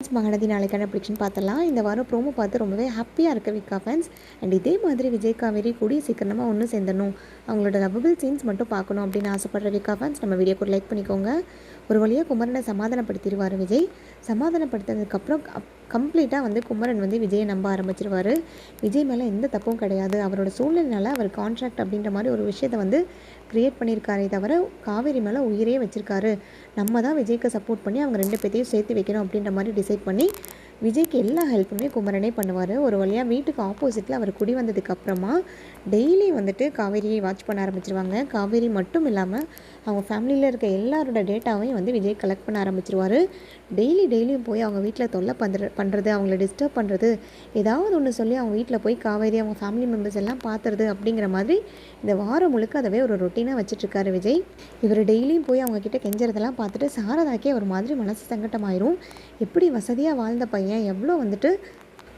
மகனதி நாளைக்கான ப்ரிடிக்ஷன் பார்த்தலாம் இந்த வாரம் ப்ரோமோ பார்த்து ரொம்பவே ஹாப்பியாக இருக்க விக்கா ஃபேன்ஸ் அண்ட் இதே மாதிரி விஜய் காவேரி கூடிய சீக்கிரமாக ஒன்று சேர்ந்துடணும். அவங்களோட லவபிள் சீன்ஸ் மட்டும் பார்க்கணும் அப்படின்னு ஆசைப்படுற விக்கா ஃபேன்ஸ் நம்ம வீடியோக்கு லைக் பண்ணிக்கோங்க. ஒரு வழியாக குமரனை சமாதானப்படுத்திடுவார் விஜய். சமாதானப்படுத்தினதுக்கப்புறம் கம்ப்ளீட்டாக வந்து குமரன் வந்து விஜயை நம்ப ஆரம்பிச்சிருவார். விஜய் மேலே எந்த தப்பும் கிடையாது. அவரோட சூழ்நிலைனால அவர் கான்ட்ராக்ட் அப்படின்ற மாதிரி ஒரு விஷயத்தை வந்து க்ரியேட் பண்ணியிருக்காரே தவிர காவேரி மேலே உயிரே வச்சிருக்காரு. நம்ம தான் விஜய்க்கு சப்போர்ட் பண்ணி அவங்க ரெண்டு பேர்த்தையும் சேர்த்து வைக்கணும் அப்படின்ற மாதிரி டிசைட் பண்ணி விஜய்க்கு எல்லா ஹெல்ப்புமே குமரனே பண்ணுவார். ஒரு வழியாக வீட்டுக்கு ஆப்போசிட்டில் அவர் குடி வந்ததுக்கப்புறமா டெய்லி வந்துட்டு காவேரியை வாட்ச் பண்ண ஆரம்பிச்சிருவாங்க. காவேரி மட்டும் இல்லாமல் அவங்க ஃபேமிலியில் இருக்க எல்லாரோட டேட்டாவையும் வந்து விஜய் கலெக்ட் பண்ண ஆரம்பிச்சிருவார். டெய்லி டெய்லியும் போய் அவங்க வீட்டில் தொல்லை பண்ணுற பண்ணுறது அவங்கள டிஸ்டர்ப் பண்ணுறது ஏதாவது ஒன்று சொல்லி அவங்க வீட்டில் போய் காவேரி அவங்க ஃபேமிலி மெம்பர்ஸ் எல்லாம் பார்த்துறது அப்படிங்கிற மாதிரி இந்த வாரம் முழுக்க அதவே ஒரு ரொட்டீனாக வச்சுட்ருக்காரு விஜய். இவர் டெய்லியும் போய் அவங்க கிட்ட கெஞ்சறதெல்லாம் பார்த்துட்டு சாரதாக்கே ஒரு மாதிரி மனசு சங்கட்டமாயிரும். எப்படி வசதியாக வாழ்ந்த பையன் எவ்வளோ வந்துட்டு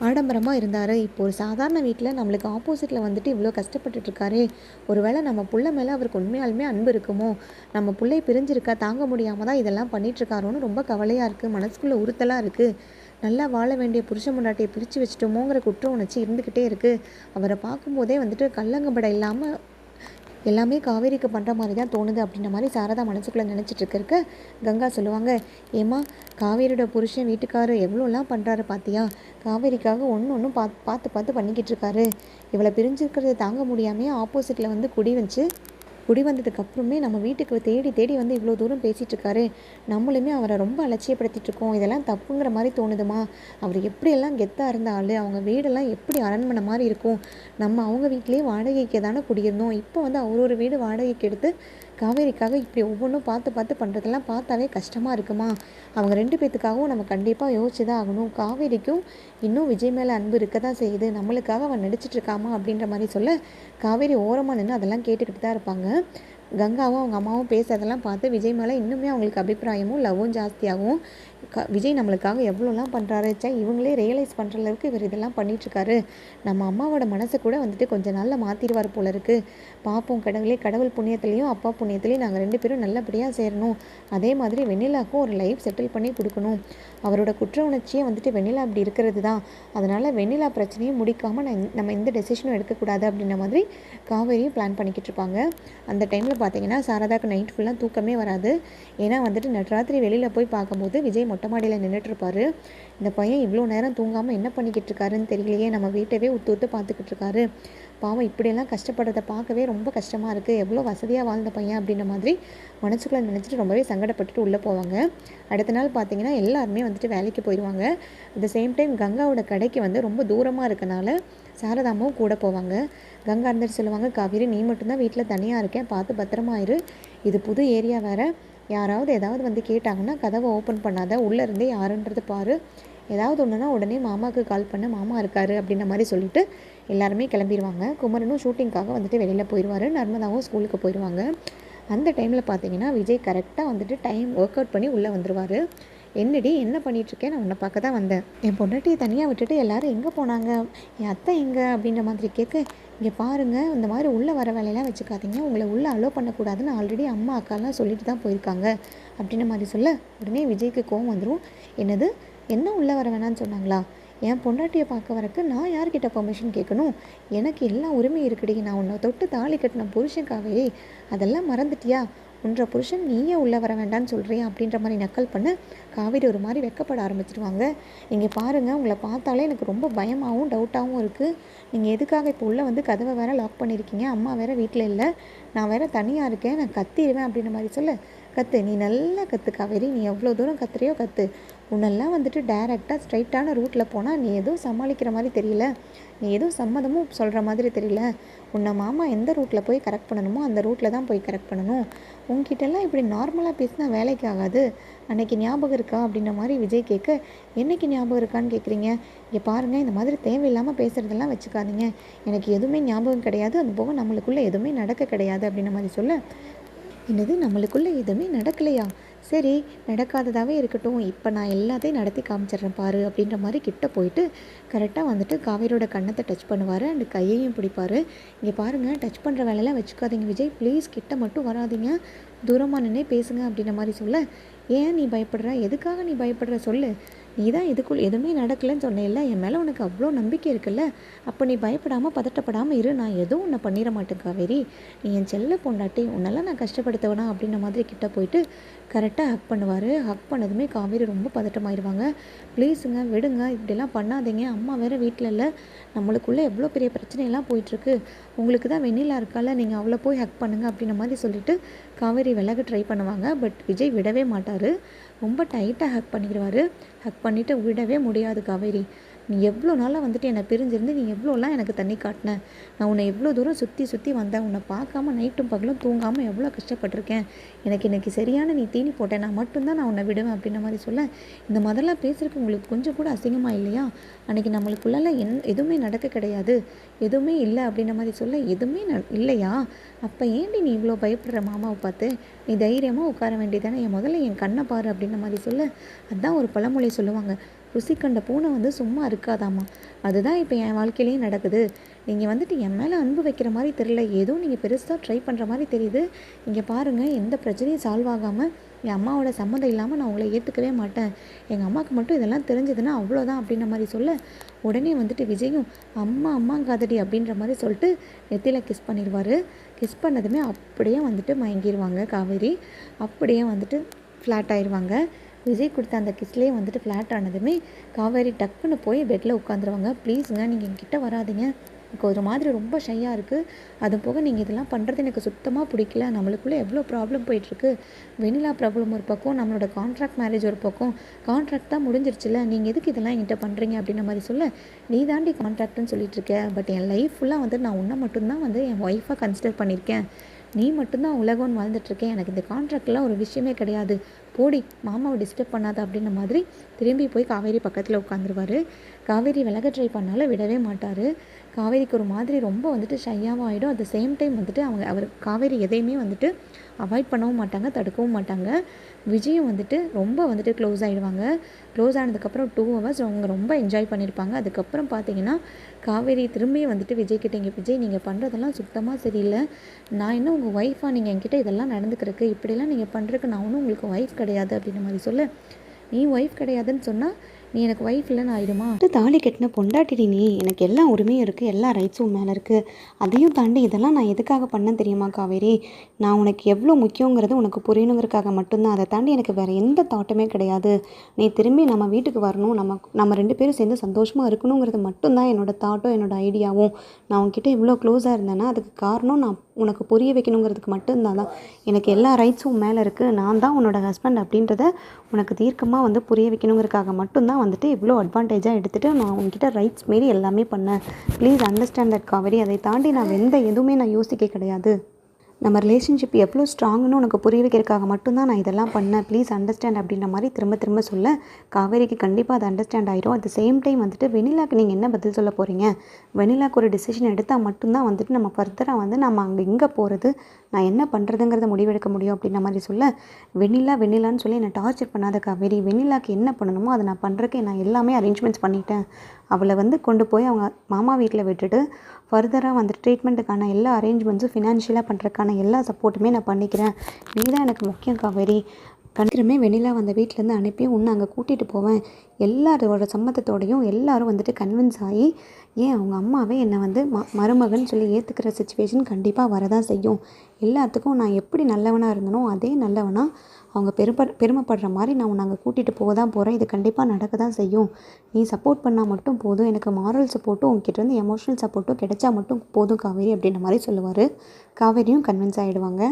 ஆடம்பரமாக இருந்தார்? இப்போ ஒரு சாதாரண வீட்டில் நம்மளுக்கு ஆப்போசிட்டில் வந்துட்டு இவ்வளோ கஷ்டப்பட்டுட்ருக்காரு. ஒருவேளை நம்ம புள்ள மேலே அவருக்கு உண்மையாலுமே அன்பு இருக்குமோ? நம்ம பிள்ளை பிரிஞ்சிருக்கா? தாங்க முடியாமல் தான் இதெல்லாம் பண்ணிகிட்ருக்காரோன்னு ரொம்ப கவலையாக இருக்குது மனசுக்குள்ளே உறுத்தலாக இருக்குது நல்லா வாழ வேண்டிய புருஷ முன்னாட்டையை பிரித்து வச்சுட்டோமோங்கிற குற்ற உணர்ச்சி இருந்துக்கிட்டே இருக்குது அவரை பார்க்கும்போதே வந்துட்டு கல்லங்கம்படை இல்லாமல் எல்லாமே காவேரிக்கு பண்ணுற மாதிரி தான் தோணுது அப்படின்ற மாதிரி சாரதா மனசுக்குள்ளே நினச்சிட்டு இருக்கிறக்க கங்கா சொல்லுவாங்க. ஏம்மா காவேரியோட புருஷன் வீட்டுக்காரர் எவ்வளோலாம் பண்ணுறாரு பார்த்தியா காவேரிக்காக ஒன்று ஒன்றும் பார்த்து பார்த்து பார்த்து பண்ணிக்கிட்டு இருக்காரு இவளை பிரிஞ்சிருக்கிறத தாங்க முடியாமையே ஆப்போசிட்டில் வந்து குடி வச்சு குடி வந்ததுக்கு அப்புறமே நம்ம வீட்டுக்கு தேடி தேடி வந்து இவ்வளோ தூரம் பேசிகிட்ருக்காரு நம்மளுமே அவரை ரொம்ப அலட்சியப்படுத்திட்டு இருக்கோம் இதெல்லாம் தப்புங்கிற மாதிரி தோணுதுமா? அவர் எப்படியெல்லாம் கெத்தாக இருந்த ஆள் அவங்க வீடெல்லாம் எப்படி அரண்மனை மாதிரி இருக்கும்? நம்ம அவங்க வீட்லேயே வாடகைக்கு தானே குடியிருந்தோம். இப்போ வந்து அவர் ஒரு வீடு வாடகைக்கு எடுத்து காவேரிக்காக இப்படி ஒவ்வொன்றும் பார்த்து பார்த்து பண்ணுறதெல்லாம் பார்த்தாவே கஷ்டமாக இருக்குமா? அவங்க ரெண்டு பேத்துக்காகவும் நம்ம கண்டிப்பாக யோசிச்சு தான் ஆகணும். காவேரிக்கும் இன்னும் விஜய் மேலே அன்பு இருக்க தான் செய்யுது. நம்மளுக்காக அவன் நடிச்சிட்டு இருக்காமா அப்படின்ற மாதிரி சொல்ல காவேரி ஓரமாக நின்று அதெல்லாம் கேட்டுக்கிட்டு தான் இருப்பாங்க. கங்காவும் அவங்க அம்மாவும் பேசுறதெல்லாம் பார்த்து விஜய் மேலே இன்னுமே அவங்களுக்கு அபிப்பிராயமும் லவ்வும் ஜாஸ்தியாகும். க விஜய் நம்மளுக்காக எவ்வளோலாம் பண்ணுறாரு சே இவங்களே ரியலைஸ் பண்ணுற அளவுக்கு இவர் இதெல்லாம் பண்ணிகிட்ருக்காரு நம்ம அம்மாவோட மனசை கூட வந்துட்டு கொஞ்சம் நாளில் மாற்றிடுவார் போல இருக்குது பார்ப்போம் கடவுளே கடவுள் புண்ணியத்துலேயும் அப்பா புண்ணியத்துலேயும் நாங்கள் ரெண்டு பேரும் நல்லபடியாக சேரணும். அதே மாதிரி வெண்ணிலாவுக்கும் ஒரு லைஃப் செட்டில் பண்ணி கொடுக்கணும். அவரோட குற்ற உணர்ச்சியே வந்துட்டு வெண்ணிலா அப்படி இருக்கிறது தான். அதனால் வெண்ணிலா பிரச்சனையும் முடிக்காமல் நான் நம்ம எந்த டெசிஷனும் எடுக்கக்கூடாது அப்படின்ற மாதிரி காவேரியும் பிளான் பண்ணிக்கிட்டு இருப்பாங்க அந்த டைமில் பார்த்தீங்கன்னா சாரதாக்கு நைட் ஃபுல்லாக தூக்கமே வராது. ஏன்னா வந்துட்டு நட்ராத்திரி வெளியில் போய் பார்க்கும்போது விஜய் மொட்டை மாடியில் நின்றுட்டுருப்பாரு இந்த பையன் இவ்வளோ நேரம் தூங்காமல் என்ன பண்ணிக்கிட்டு இருக்காருன்னு தெரியலையே நம்ம வீட்டவே உத்து உத்து பார்த்துக்கிட்டு இருக்காரு. பாவம் இப்படியெல்லாம் கஷ்டப்படுறத பார்க்கவே ரொம்ப கஷ்டமாக இருக்குது எவ்வளோ வசதியாக வாழ்ந்த பையன் அப்படின்ற மாதிரி மனசுக்குள்ளே நினச்சிட்டு ரொம்பவே சங்கடப்பட்டுட்டு உள்ளே போவாங்க. அடுத்த நாள் பார்த்தீங்கன்னா எல்லாருமே வந்துட்டு வேலைக்கு போயிடுவாங்க அட் த சேம் டைம் கங்காவோட கடைக்கு வந்து ரொம்ப தூரமாக இருக்கனால சாரதாமாவும் கூட போவாங்க. கங்கா இருந்துட்டு சொல்லுவாங்க காவேரி நீ மட்டும்தான் வீட்டில் தனியாக இருக்கேன். பார்த்து பத்திரமாயிரு இது புது ஏரியா வேறு. யாராவது ஏதாவது வந்து கேட்டாங்கன்னா கதவை ஓப்பன் பண்ணாத. உள்ளே இருந்தே யாருன்றது பாரு. ஏதாவது ஒன்றுனா உடனே மாமாவுக்கு கால் பண்ண. மாமா இருக்காரு அப்படின்ற மாதிரி சொல்லிட்டு எல்லாருமே கிளம்பிடுவாங்க குமரனும் ஷூட்டிங்காக வந்துட்டு வெளியில் போயிடுவார் நர்மதாவும் ஸ்கூலுக்கு போயிடுவாங்க அந்த டைமில் பார்த்தீங்கன்னா விஜய் கரெக்டாக வந்துட்டு டைம் ஒர்க் அவுட் பண்ணி உள்ளே வந்துடுவார் என்னடி என்ன பண்ணிகிட்ருக்கேன் நான் உன்னை பார்க்க தான் வந்தேன். என் பொண்டாட்டியை தனியாக விட்டுட்டு எல்லாரும் எங்கே போனாங்க? என் அத்தை எங்கே? அப்படின்ற மாதிரி கேட்க இங்கே பாருங்கள் இந்த மாதிரி உள்ளே வர வேலையெல்லாம் வச்சுக்காதீங்க. உங்களை உள்ளே அலோவ் பண்ணக்கூடாதுன்னு ஆல்ரெடி அம்மா அக்காலாம் சொல்லிட்டு தான் போயிருக்காங்க. அப்படின்ற மாதிரி சொல்ல உடனே விஜய்க்கு கோவம் வந்துடும் என்னது? என்ன உள்ளே வர வேணான்னு சொன்னாங்களா? என் பொண்டாட்டியை பார்க்க வரக்கு நான் யார்கிட்ட பெர்மிஷன் கேட்கணும்? எனக்கு எல்லா உரிமையும் இருக்குடி. நான் உன்னை தொட்டு தாலி கட்டின புருஷன்காவே அதெல்லாம் மறந்துட்டியா? உன்ற புருஷன் நீயே உள்ளே வர வேண்டாம்னு சொல்கிறியா அப்படின்ற மாதிரி நக்கல் பண்ண. காவேரி ஒரு மாதிரி வெக்கப்பட ஆரம்பிச்சிருவாங்க. நீங்கள் பாருங்கள் உங்களை பார்த்தாலே எனக்கு ரொம்ப பயமாகவும் டவுட்டாகவும் இருக்குது நீங்கள் எதுக்காக இப்போ உள்ளே வந்து கதவை வேறு லாக் பண்ணியிருக்கீங்க அம்மா வேறு வீட்டில் இல்லை. நான் வேறு தனியாக இருக்கேன். நான் கத்திடுவேன் அப்படின்ற மாதிரி சொல்ல. கற்று நீ நல்லா கற்று காவேரி. நீ எவ்வளோ தூரம் கத்துறியோ கற்று உன்னெல்லாம் வந்துட்டு டைரெக்டாக ஸ்ட்ரைட்டான ரூட்டில் போனால் நீ எதுவும் சமாளிக்கிற மாதிரி தெரியல. நீ எதுவும் சம்மதமும் சொல்கிற மாதிரி தெரியல. உன்னை மாமா எந்த ரூட்டில் போய் கரெக்ட் பண்ணணுமோ அந்த ரூட்டில் தான் போய் கரெக்ட் பண்ணணும். உங்ககிட்டலாம் இப்படி நார்மலாக பேசினா வேலைக்கு ஆகாது. அன்னைக்கு ஞாபகம் இருக்கா அப்படின்ற மாதிரி விஜய் கேட்க என்னைக்கு ஞாபகம் இருக்கான்னு கேட்குறீங்க இங்கே பாருங்கள் இந்த மாதிரி தேவையில்லாமல் பேசுகிறதெல்லாம் வச்சுக்காதீங்க. எனக்கு எதுவுமே ஞாபகம் கிடையாது. அது போக நம்மளுக்குள்ளே எதுவுமே நடக்க கிடையாது. அப்படின்ற மாதிரி சொல்ல என்னது நம்மளுக்குள்ளே எதுவுமே நடக்கலையா? சரி நடக்காததாகவே இருக்கட்டும். இப்போ நான் எல்லாத்தையும் நடத்தி காமிச்சிடுறேன் பாரு அப்படின்ற மாதிரி கிட்ட போயிட்டு கரெக்டாக வந்துட்டு காவேரியோட கண்ணத்தை டச் பண்ணுவார் அண்டு கையையும் பிடிப்பார். இங்கே பாருங்கள் டச் பண்ணுற வேலையெல்லாம் வச்சுக்காதீங்க விஜய். ப்ளீஸ் கிட்ட மட்டும் வராதிங்க. தூரமாக நின்னே பேசுங்க அப்படின்ற மாதிரி சொல்ல. ஏன் நீ பயப்படுற? எதுக்காக நீ பயப்படுற? சொல்லு. நீ தான் இதுக்குள் எதுவுமே நடக்கலைன்னு சொன்னேன்ல என் மேலே உனக்கு அவ்வளோ நம்பிக்கை இருக்குல்ல? அப்போ நீ பயப்படாமல் பதட்டப்படாமல் இரு நான் எதுவும் உன்னை பண்ணிட மாட்டேன் காவேரி. நீ என் செல்ல பொண்டாட்டி உன்னெல்லாம் நான் கஷ்டப்படுத்தவேனா அப்படின்ற மாதிரி கிட்ட போயிட்டு கரெக்டாக ஹக் பண்ணுவார். ஹக் பண்ணதுமே காவேரி ரொம்ப பதட்டமாயிருவாங்க. ப்ளீஸுங்க விடுங்க இப்படிலாம் பண்ணாதீங்க. அம்மா வேறு வீட்டில் இல்லை. நம்மளுக்குள்ளே எவ்வளோ பெரிய பிரச்சனையெல்லாம் போயிட்டுருக்கு. உங்களுக்கு தான் வெண்ணிலா இருக்கால நீங்கள் அவளை போய் ஹக் பண்ணுங்க அப்படின்ற மாதிரி சொல்லிட்டு காவேரி விலக ட்ரை பண்ணுவாங்க. பட் விஜய் விடவே மாட்டார். ரொம்ப டைட்டாக ஹக் பண்ணிடுவார் ஹக் பண்ணிவிட்டு விடவே முடியாது காவேரி. நீ எவ்வளோ நாளாக வந்துட்டு என்னை பிரிஞ்சிருந்து நீ எவ்வளோலாம் எனக்கு தண்ணி காட்டின? நான் உன்னை எவ்வளோ தூரம் சுற்றி சுற்றி வந்தேன். உன்னை பார்க்காம நைட்டும் பகலும் தூங்காமல் எவ்வளோ கஷ்டப்பட்டிருக்கேன்? எனக்கு இன்னைக்கு சரியான நீ தீனி போட்டேன் நான் மட்டும்தான் நான் உன்னை விடுவேன் அப்படின்ன மாதிரி சொல்ல. இந்த மாதிரிலாம் பேசுறதுக்கு உங்களுக்கு கொஞ்சம் கூட அசிங்கமாக இல்லையா? அன்றைக்கி நம்மளுக்குள்ளால என் எதுவுமே நடக்க கிடையாது. எதுவுமே இல்லை அப்படின்ன மாதிரி சொல்ல எதுவுமே ந இல்லையா? அப்போ ஏன்டி நீ இவ்வளோ பயப்படுற மாமாவை பார்த்து? நீ தைரியமாக உட்கார வேண்டியதானே என் முதல்ல என் கண்ணை பாரு அப்படின்ன மாதிரி சொல்ல. அதுதான் ஒரு பழமொழி சொல்லுவாங்க. ருசி கண்ட பூனை வந்து சும்மா இருக்காதாம்மா. அதுதான் இப்போ என் வாழ்க்கையிலேயே நடக்குது. நீங்கள் வந்துட்டு என் மேலே அன்பு வைக்கிற மாதிரி தெரியல. ஏதோ நீங்கள் பெருசாக ட்ரை பண்ணுற மாதிரி தெரியுது. இங்கே பாருங்கள் எந்த பிரச்சனையும் சால்வ் ஆகாமல் என் அம்மாவோட சம்மந்தம் இல்லாமல் நான் உங்களை ஏற்றுக்கவே மாட்டேன். எங்கள் அம்மாவுக்கு மட்டும் இதெல்லாம் தெரிஞ்சதுன்னா அவ்வளோதான் அப்படின்ற மாதிரி சொல்ல உடனே வந்துட்டு விஜயும் அம்மா அம்மா காதடி அப்படின்ற மாதிரி சொல்லிட்டு நெத்தியில் கிஸ் பண்ணிடுவார். கிஸ் பண்ணதுமே அப்படியே வந்துட்டு மயங்கிடுவாங்க காவேரி. அப்படியே வந்துட்டு ஃப்ளாட் ஆயிடுவாங்க விஜய் கொடுத்த அந்த கிஸ்லேயே வந்துட்டு ஃப்ளாட் ஆனதுமே காவேரி டக்குன்னு போய் பெட்டில் உட்காந்துருவாங்க. ப்ளீஸுங்க நீங்கள் என்கிட்ட வராதீங்க. எனக்கு ஒரு மாதிரி ரொம்ப ஷையாக இருக்குது அது போக நீங்கள் இதெல்லாம் பண்ணுறது எனக்கு சுத்தமாக பிடிக்கல. நம்மளுக்குள்ளே எவ்வளோ ப்ராப்ளம் போயிட்டுருக்கு? வெனிலா ப்ராப்ளம் ஒரு பக்கம் நம்மளோட கான்ட்ராக்ட் மேரேஜ் ஒரு பக்கம். கான்ட்ராக்ட் தான் முடிஞ்சிருச்சுல. நீங்கள் எதுக்கு இதெல்லாம் என்கிட்ட பண்ணுறீங்க அப்படின்ற மாதிரி சொல்ல நீ தாண்டி கான்ட்ராக்ட்னு சொல்லிட்டு இருக்க. பட் என் லைஃப் ஃபுல்லாக வந்து நான் உன்னை மட்டும்தான் வந்து என் ஒய்ஃபாக கன்சிடர் பண்ணியிருக்கேன். நீ மட்டும்தான் உலகம்னு வாழ்ந்துட்டுருக்கேன். எனக்கு இந்த கான்ட்ராக்ட்லாம் ஒரு விஷயமே கிடையாது. போடி மாமாவை டிஸ்டர்ப் பண்ணாத அப்படின்ற மாதிரி திரும்பி போய் காவேரி பக்கத்தில் உட்காந்துருவார். காவேரி விலக ட்ரை பண்ணாலும் விடவே மாட்டார். காவேரிக்கு ஒரு மாதிரி ரொம்ப வந்துட்டு ஷையாகவும் ஆகிடும் அட் த சேம் டைம் வந்துட்டு அவங்க அவர் காவேரி எதையுமே வந்துட்டு அவாய்ட் பண்ணவும் மாட்டாங்க தடுக்கவும் மாட்டாங்க. விஜயும் வந்துட்டு ரொம்ப வந்துட்டு க்ளோஸ் ஆகிடுவாங்க க்ளோஸ் ஆனதுக்கப்புறம் டூ ஹவர்ஸ் அவங்க ரொம்ப என்ஜாய் பண்ணியிருப்பாங்க அதுக்கப்புறம் பார்த்தீங்கன்னா காவேரி திரும்பியும் வந்துட்டு விஜய் கிட்டே இங்கே விஜய் நீங்கள் பண்ணுறதெல்லாம் சுத்தமாக சரியில்லை. நான் என்ன உங்கள் ஒய்ஃபாக நீங்கள் என்கிட்ட இதெல்லாம் நடந்துக்கிறதுக்கு இப்படிலாம் நீங்கள் பண்ணுறதுக்கு நான் ஒன்றும் உங்களுக்கு ஒய்ஃப் கிடையாது அப்படின்ற மாதிரி சொல்ல. நீ ஒய்ஃப் கிடையாதுன்னு சொன்னால் நீ எனக்கு ஒய்ஃப் இல்லைன்னு ஆயிடுமா? தாலி கட்டின பொண்டாட்டிடி நீ. எனக்கு எல்லா உரிமையும் இருக்குது எல்லா ரைட்ஸும் மேலே இருக்குது அதையும் தாண்டி இதெல்லாம் நான் எதுக்காக பண்ணேன் தெரியுமா காவேரி? நான் உனக்கு எவ்வளோ முக்கியங்கிறது உனக்கு புரியணுங்கிறதுக்காக மட்டும்தான். அதை தாண்டி எனக்கு வேறு எந்த தாட்டுமே கிடையாது. நீ திரும்பி நம்ம வீட்டுக்கு வரணும். நம்ம நம்ம ரெண்டு பேரும் சேர்ந்து சந்தோஷமாக இருக்கணுங்கிறது மட்டும்தான் என்னோடய தாட்டும் என்னோடய ஐடியாவும் நான் உன்கிட்ட இவ்வளோ க்ளோஸாக இருந்தேன்னா அதுக்கு காரணம் நான் உனக்கு புரிய வைக்கணுங்கிறதுக்கு மட்டும்தான். தான் எனக்கு எல்லா ரைட்ஸும் மேலே இருக்குது நான் தான் உன்னோட ஹஸ்பண்ட் அப்படின்றத உனக்கு தீர்க்கமாக வந்து புரிய வைக்கணுங்கிறதுக்காக மட்டும்தான் வந்துட்டு இவ்வளோ அட்வான்டேஜாக எடுத்துகிட்டு நான் உங்ககிட்ட ரைட்ஸ் மாரி எல்லாமே பண்ணேன். ப்ளீஸ் அண்டர்ஸ்டாண்ட் தட் காவேரி அதை தாண்டி நான் எந்த எதுவுமே நான் யோசிக்க கிடையாது. நம்ம ரிலேஷன்ஷிப் எவ்வளோ ஸ்ட்ராங்னு உனக்கு புரிய வைக்கிறதுக்காக மட்டும்தான் நான் இதெல்லாம் பண்ணேன். ப்ளீஸ் அண்டர்ஸ்டாண்ட் அப்படின்ற மாதிரி திரும்ப திரும்ப சொல்ல. காவேரிக்கு கண்டிப்பாக அது அண்டர்ஸ்டாண்ட் ஆயிரும். அட் த சேம் டைம் வந்துட்டு வெனிலாக்கு நீங்கள் என்ன பதில் சொல்ல போகிறீங்க வெனிலாக்கு ஒரு டிசிஷன் எடுத்தால் மட்டும்தான் வந்துட்டு நம்ம ஃபர்தராக வந்து நம்ம அங்கே எங்கே போகிறது நான் என்ன பண்ணுறதுங்கிறத முடிவெடுக்க முடியும் அப்படின்ற மாதிரி சொல்ல. வெண்ணிலா வெண்ணிலான்னு சொல்லி என்னை டார்ச்சர் பண்ணாத காவேரி. வெண்ணிலாக்கு என்ன பண்ணணுமோ அதை நான் பண்ணுறக்கு நான் எல்லாமே அரேஞ்ச்மெண்ட்ஸ் பண்ணிட்டேன். அவளை வந்து கொண்டு போய் அவங்க மாமா வீட்டில் விட்டுட்டு ஃபர்தராக வந்துட்டு ட்ரீட்மெண்ட்டுக்கான எல்லா அரேஞ்ச்மெண்ட்ஸும் ஃபினான்ஷியலாக பண்ணுறதுக்கான எல்லா சப்போர்ட்டுமே நான் பண்ணிக்கிறேன். நீ தான் எனக்கு முக்கியம் காவேரி. கணக்கிரமே வெண்ணிலா வந்த வீட்டிலேருந்து அனுப்பி உன்னை அங்கே கூட்டிகிட்டு போவேன். எல்லாரோட சம்மதத்தோடையும் எல்லாரும் வந்துட்டு கன்வின்ஸ் ஆகி ஏன் அவங்க அம்மாவே என்னை வந்து ம மருமகன் சொல்லி ஏற்றுக்கிற சுச்சுவேஷன் கண்டிப்பாக வரதான் செய்யும். எல்லாத்துக்கும் நான் எப்படி நல்லவனாக இருந்தனோ அதே நல்லவனாக அவங்க பெரும பெருமைப்படுற மாதிரி நான் உன்னை அங்கே கூட்டிகிட்டு போக தான் போகிறேன் இது கண்டிப்பாக நடக்க தான் செய்யும். நீ சப்போர்ட் பண்ணால் மட்டும் போதும். எனக்கு மாரல் சப்போர்ட்டும் உங்ககிட்ட இருந்து எமோஷனல் சப்போர்ட்டும் கிடைச்சா மட்டும் போதும் காவேரி அப்படின்ற மாதிரி சொல்லுவார். காவேரியும் கன்வின்ஸ் ஆகிடுவாங்க